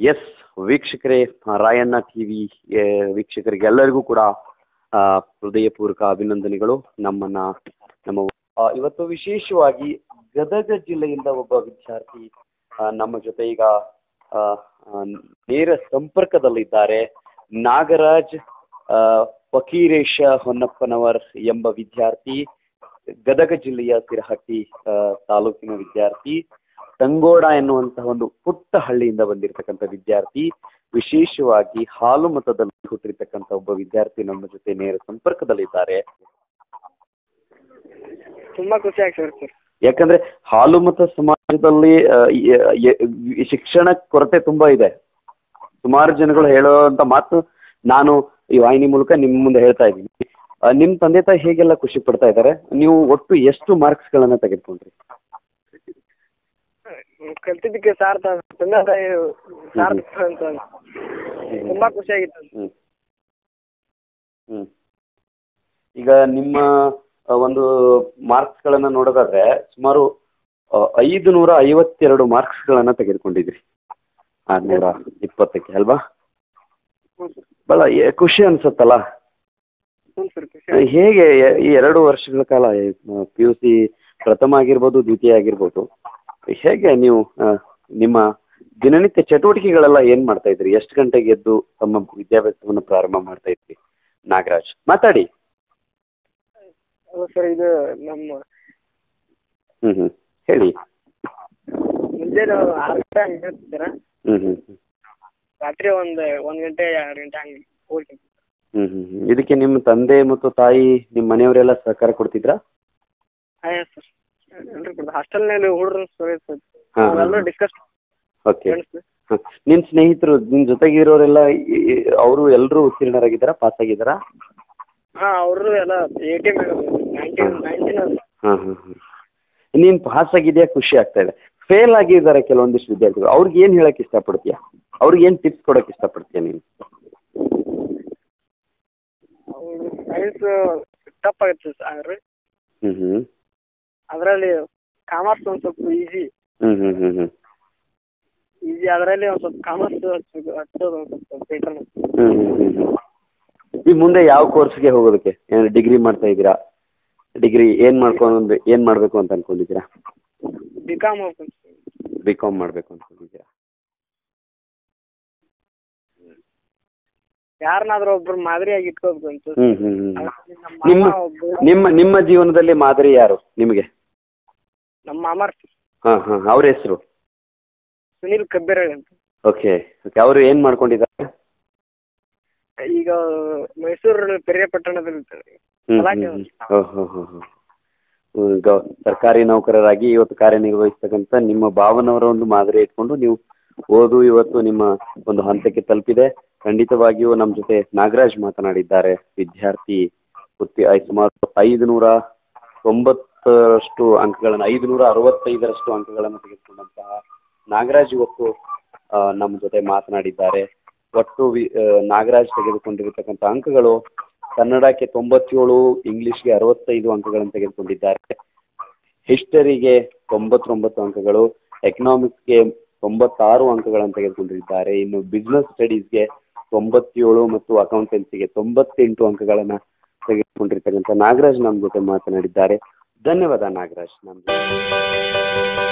S ವೀಕ್ಷಕರೇ, Rayanna TV ವೀಕ್ಷಕರಿಗೆ ಎಲ್ಲರಿಗೂ ಕೂಡ ಹೃದಯಪೂರ್ವಕ ಅಭಿನಂದನೆಗಳು. ನಮ್ಮನ್ನ, ನಮ್ಮ ಇವತ್ತು ವಿಶೇಷವಾಗಿ ಗದಗ ಜಿಲ್ಲೆಯಿಂದ ಒಬ್ಬ ವಿದ್ಯಾರ್ಥಿ ನಮ್ಮ ಜೊತೆ ಈಗ ನೇರ ಸಂಪರ್ಕದಲ್ಲಿದ್ದಾರೆ. ನಾಗರಾಜ್ ಫಕೀರೇಶ ಹೊನ್ನಪ್ಪನವರ್ ಎಂಬ ವಿದ್ಯಾರ್ಥಿ, ಗದಗ ಜಿಲ್ಲೆಯ ಸಿರಹಟ್ಟಿ ತಾಲೂಕಿನ ವಿದ್ಯಾರ್ಥಿ. ತಂಗೋಡ ಎನ್ನುವಂತಹ ಒಂದು ಪುಟ್ಟ ಹಳ್ಳಿಯಿಂದ ಬಂದಿರತಕ್ಕಂಥ ವಿದ್ಯಾರ್ಥಿ ವಿಶೇಷವಾಗಿ ಹಾಲು ಮತದಲ್ಲಿ ಹುಟ್ಟಿರ್ತಕ್ಕಂಥ ಒಬ್ಬ ವಿದ್ಯಾರ್ಥಿ ನಮ್ಮ ಜೊತೆ ನೇರ ಸಂಪರ್ಕದಲ್ಲಿದ್ದಾರೆ. ತುಂಬಾ ಖುಷಿ ಆಗ್ತದೆ ಯಾಕಂದ್ರೆ ಹಾಲು ಮತ ಸಮಾಜದಲ್ಲಿ ಶಿಕ್ಷಣ ಕೊರತೆ ತುಂಬಾ ಇದೆ. ಸುಮಾರು ಜನಗಳು ಹೇಳುವಂತ ಮಾತು ನಾನು ಈ ವಾಹಿನಿ ಮೂಲಕ ನಿಮ್ ಮುಂದೆ ಹೇಳ್ತಾ ಇದ್ದೀನಿ. ನಿಮ್ ತಂದೆ ತಾಯಿ ಹೇಗೆಲ್ಲ ಖುಷಿ ಪಡ್ತಾ ಇದ್ದಾರೆ? ನೀವು ಒಟ್ಟು ಎಷ್ಟು ಮಾರ್ಕ್ಸ್ ಗಳನ್ನ ತೆಗೆದುಕೊಂಡ್ರಿ? ಕಲ್ತಿದ್ದಕ್ಕೆ ಸಾರ್ಥ ಅಂತ ತುಂಬಾ ಖುಷಿ ಆಗಿತ್ತು. ಹ್ಮ್. ಈಗ ನಿಮ್ಮ ಒಂದು ಮಾರ್ಕ್ಸ್ ಗಳನ್ನ ನೋಡೋದಾದ್ರೆ ಸುಮಾರು ಐದು ನೂರ ಐವತ್ತೆರಡು ಮಾರ್ಕ್ಸ್ ಗಳನ್ನ ತೆಗೆದುಕೊಂಡಿದ್ರಿ. ಆರ್ನೂರ ಇಪ್ಪತ್ತಕ್ಕೆ ಅಲ್ವಾ? ಬಹಳ ಖುಷಿ ಅನ್ಸುತ್ತಲ್ಲ? ಹೇಗೆ ಈ ಎರಡು ವರ್ಷಗಳ ಕಾಲ ಪಿ ಯು ಸಿ ಪ್ರಥಮ ಆಗಿರ್ಬೋದು ದ್ವಿತೀಯ ಆಗಿರ್ಬೋದು ಹೇಗೆ ನೀವು ನಿಮ್ಮ ದಿನನಿತ್ಯ ಚಟುವಟಿಕೆಗಳೆಲ್ಲ ಏನ್ ಮಾಡ್ತಾ ಇದ್ರಿ ಎಷ್ಟು ಗಂಟೆಗೆ ಎದ್ದು ತಮ್ಮ ವಿದ್ಯಾಭ್ಯಾಸವನ್ನು ಪ್ರಾರಂಭ ಮಾಡ್ತಾ ಇದ್ರಿ ನಾಗರಾಜ್ ಮಾತಾಡಿ. ಸರ್ ಇದು ನಮ್ಮ ಹ್ಮ್ ಹ್ಮ್ ಹೇಳಿ. ಮುಂಜಾನೆ ಆರು ಗಂಟೆ ಹ್ಮ್. ರಾತ್ರಿ ಒಂದ್ ಒಂದ್ ಗಂಟೆ ಎರಡು ಗಂಟೆ ಹಂಗೆ ಹೋಗ್ತೀನಿ ಹ್ಮ್ ಹ್ಮ್. ಇದಕ್ಕೆ ನಿಮ್ಮ ತಂದೆ ಮತ್ತು ತಾಯಿ ನಿಮ್ಮ ಮನೆಯವರೆಲ್ಲ ಸಹಕಾರ ಕೊಡ್ತಿದ್ರಾ? ಸರ್. ಎಲ್ರು ಹಾಸ್ಟೆಲ್ನಲ್ಲಿ ಹುಡುಗ್ರು ಸರ್ ಹಾ, ಹಾ, ಡಿಸ್ಕಸ್ ಓಕೆ ನಿನ್ ಸ್ನೇಹಿತರು ನಿನ್ ಜೊತೆಗಿರೋರೆಲ್ಲ ಅವರು ಎಲ್ಲರೂ ಉತ್ತೀರ್ಣರಾಗಿದ್ದಾರಾ? ಪಾಸ್ ಆಗಿದ್ದಾರಾ? ಅವರು ಎಲ್ಲ ನೀನ್ ಪಾಸ್ ಆಗಿದ್ಯಾ ಖುಷಿ ಆಗ್ತಾ ಇದೆ. ಫೇಲ್ ಆಗಿದ್ದಾರೆ ಕೆಲವೊಂದಿಷ್ಟು ವಿದ್ಯಾರ್ಥಿಗಳು. ಅವ್ರಿಗೆ ಏನ್ ಹೇಳಕ್ ಇಷ್ಟಪಡ್ತೀಯ? ಅವ್ರಿಗೆ ಏನ್ ಟಿಪ್ಸ್ ಕೊಡಕ್ ಇಷ್ಟಪಡ್ತೀಯ ನೀನು? ಸೈನ್ಸ್ ಟಫ್ ಆಗುತ್ತೆ ಸರ್ ಹ್ಮ್ ಹ್ಮ್. ಅದರಲ್ಲಿ ಕಾಮರ್ಸ್ ಒಂದ್ ಸ್ವಲ್ಪ ಈಸಿ ಈಸಿ ಅದರಲ್ಲಿ ಒಂದ್ ಸ್ವಲ್ಪ ಕಾಮರ್ಸ್ ಹಚ್ಚೋದು ಒಂದ್ ಸ್ವಲ್ಪ. ಈ ಮುಂದೆ ಯಾವ ಕೋರ್ಸ್ಗೆ ಹೋಗೋದಕ್ಕೆ? ಏನ್ ಡಿಗ್ರಿ ಮಾಡ್ತಾ ಇದ್ದೀರಾ? ಡಿಗ್ರಿ ಏನ್ ಮಾಡ್ಕೊಂಡು ಏನ್ ಮಾಡ್ಬೇಕು ಅಂತ ಅನ್ಕೊಂಡಿದ್ದೀರಾ? ಬಿಕಾಮ್ ಬಿ ಕಾಮ್ ಮಾಡ್ಬೇಕು ಅನ್ಕೊಂಡಿದ್ದೀರಾ? ಯಾರನ್ನಾದ್ರೂ ಒಬ್ರು ಮಾದರಿಯಾಗಿ ಇಟ್ಕೋಬೇಕು ಅಂತ. ನಿಮ್ಮ ನಿಮ್ಮ ಜೀವನದಲ್ಲಿ ಮಾದರಿ ಯಾರು ನಿಮಗೆ? ನಮ್ಮ ಮಾಮಾರ್. ಹಾ ಹಾ ಅವ್ರ ಹೆಸರು? ಸುನಿಲ್ ಕಬ್ಬಿರಳ್ ಅಂತ. ಓಕೆ ಓಕೆ ಅವರು ಏನ್ ಮಾಡ್ಕೊಂಡಿದ್ದಾರೆ? ಈಗ ಮೈಸೂರು ಪೆರಿಯಪಟ್ಟಣದಲ್ಲಿ ಇರ್ತಾರೆ. ಹ್ಮ್, ಗೌ- ಸರ್ಕಾರಿ ನೌಕರರಾಗಿ ಇವತ್ತು ಕಾರ್ಯನಿರ್ವಹಿಸ್ತಕ್ಕಂಥ ನಿಮ್ಮ ಭಾವನವರ ಒಂದು ಮಾದರಿ ಇಟ್ಕೊಂಡು ನೀವು ಓದು ಇವತ್ತು ನಿಮ್ಮ ಒಂದು ಹಂತಕ್ಕೆ ತಲುಪಿದೆ. ಖಂಡಿತವಾಗಿಯೂ ನಮ್ಮ ಜೊತೆ ನಾಗರಾಜ್ ಮಾತನಾಡಿದ್ದಾರೆ. ವಿದ್ಯಾರ್ಥಿ ಸುಮಾರು ಐದು ನೂರ ತೊಂಬತ್ತರಷ್ಟು ಅಂಕಗಳನ್ನು ಐದು ನೂರ ಅರವತ್ತೈದರಷ್ಟು ಅಂಕಗಳನ್ನು ತೆಗೆದುಕೊಂಡಂತಹ ನಾಗರಾಜ್ ಇವತ್ತು ನಮ್ಮ ಜೊತೆ ಮಾತನಾಡಿದ್ದಾರೆ. ಒಟ್ಟು ನಾಗರಾಜ್ ತೆಗೆದುಕೊಂಡಿರತಕ್ಕಂಥ ಅಂಕಗಳು ಕನ್ನಡಕ್ಕೆ ತೊಂಬತ್ತೇಳು, ಇಂಗ್ಲಿಷ್ಗೆ ಅರವತ್ತೈದು ಅಂಕಗಳನ್ನು ತೆಗೆದುಕೊಂಡಿದ್ದಾರೆ. ಹಿಸ್ಟರಿಗೆ ತೊಂಬತ್ತೊಂಬತ್ತು ಅಂಕಗಳು, ಎಕನಾಮಿಕ್ಸ್ಗೆ ತೊಂಬತ್ತಾರು ಅಂಕಗಳನ್ನು ತೆಗೆದುಕೊಂಡಿದ್ದಾರೆ. ಇನ್ನು ಬಿಸ್ನೆಸ್ ಸ್ಟಡೀಸ್ಗೆ ತೊಂಬತ್ತೇಳು ಮತ್ತು ಅಕೌಂಟೆನ್ಸಿಗೆ ತೊಂಬತ್ತೆಂಟು ಅಂಕಗಳನ್ನ ತೆಗೆದುಕೊಂಡಿರ್ತಕ್ಕಂಥ ನಾಗರಾಜ್ ನಮ್ಮ ಜೊತೆ ಮಾತನಾಡಿದ್ದಾರೆ. धन्यवाद नागराज नंदी